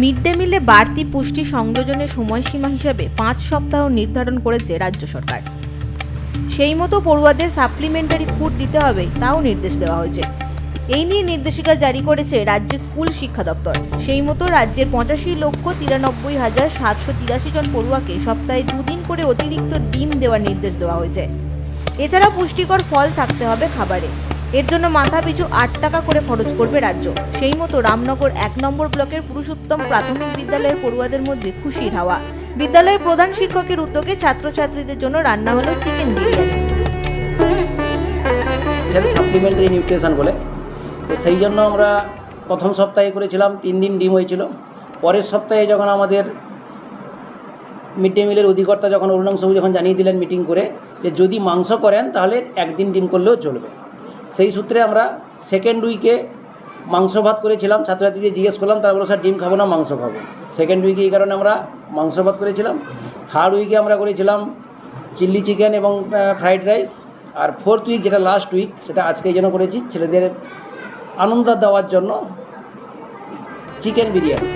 Mid day মিলে বাড়তি পুষ্টি সংযোজনের সময়সীমা হিসেবে পাঁচ সপ্তাহ নির্ধারণ করেছে রাজ্য সরকার। সেই মতো পড়ুয়াদের সাপ্লিমেন্টারি ফুড দিতে হবে তাও নির্দেশ দেওয়া হয়েছে। এই নিয়ে নির্দেশিকা জারি করেছে রাজ্যের স্কুল শিক্ষা দপ্তর। সেই মতো রাজ্যের পঁচাশি লক্ষ তিরানব্বই হাজার সাতশো তিরাশি জন পড়ুয়াকে সপ্তাহে দুদিন করে অতিরিক্ত ডিম দেওয়ার নির্দেশ দেওয়া হয়েছে। এছাড়া পুষ্টিকর ফল থাকতে হবে খাবারে। এর জন্য মাথা পিছু আট টাকা করে খরচ করবে রাজ্য। সেই মতো রামনগর এক নম্বর ব্লকের পুরুষোত্তম প্রাথমিক বিদ্যালয়ের পড়ুয়াদের মধ্যে খুশির হাওয়া। বিদ্যালয়ের প্রধান শিক্ষকের উদ্যোগে ছাত্রছাত্রীদের জন্য রান্না হলো চিকেন বিরিয়ানি। সাপ্লিমেন্টারি নিউট্রিশন বলে। সেই জন্য আমরা প্রথম সপ্তাহে করেছিলাম, তিন দিন ডিম হয়েছিল। পরের সপ্তাহে যখন আমাদের মিড ডে মিলের অধিকর্তা যখন অরুণাং সবু যখন জানিয়ে দিলেন মিটিং করে, যে যদি মাংস করেন তাহলে একদিন ডিম করলেও চলবে। সেই সূত্রে আমরা সেকেন্ড উইকে মাংস ভাত করেছিলাম। ছাত্রছাত্রীদের জিজ্ঞেস করলাম, তারা বলো স্যার, ডিম খাব না, মাংস খাব? সেকেন্ড উইকে এই কারণে আমরা মাংস ভাত করেছিলাম। থার্ড উইকে আমরা করেছিলাম চিল্লি চিকেন এবং ফ্রাইড রাইস আর ফোর্থ উইক যেটা লাস্ট উইক সেটা আজকে এই জন্য করেছি, ছেলেদের আনন্দ দেওয়ার জন্য চিকেন বিরিয়ানি।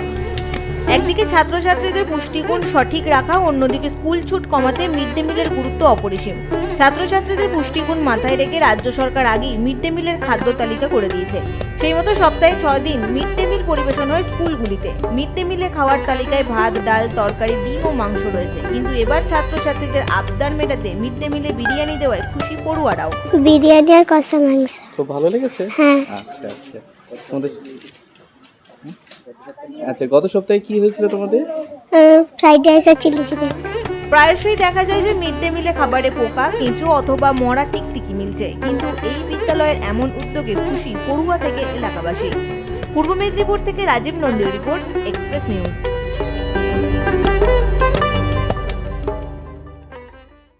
একদিকে ছাত্রছাত্রীদের পুষ্টিগুণ সঠিক রাখা অন্যদিকে স্কুল ছুট কমাতে মিড ডে মিলের গুরুত্ব অপরিসীম। ছাত্রছাত্রীদের পুষ্টিগুণ মাথায় রেখে রাজ্য সরকার আগেই মিড ডে মিলের খাদ্য তালিকা করে দিয়েছে। সেই মতো সপ্তাহে ছয় দিন মিড ডে মিল পরিবেশন হয় স্কুলগুলিতে। মিড ডে মিলে খাওয়ার তালিকায় ভাত ডাল তরকারি ডিম ও মাংস রয়েছে। কিন্তু এবার ছাত্রছাত্রীদের আবদার মেটাতে মিড ডে মিলে বিরিয়ানি দেওয়ায় খুশি পড়ুয়ারাও। বিরিয়ানি আর কষা মাংস। খুব ভালো লেগেছে? হ্যাঁ। আচ্ছা আচ্ছা। তোমাদের? আচ্ছা গত সপ্তাহে কি হয়েছিল তোমাদের? ফ্রাইড রাইস আর চিলি চিকেন প্রায়শই দেখা যায় যে মিড ডে মিলে খাবারে পোকা কেঁচো অথবা মরা টিকটিকি মিলছে। কিন্তু এই বিদ্যালয়ের এমন উদ্যোগে খুশি পড়ুয়া থেকে এলাকাবাসী। পূর্ব মেদিনীপুর থেকে রাজীব নন্দীর রিপোর্ট এক্সপ্রেস নিউজ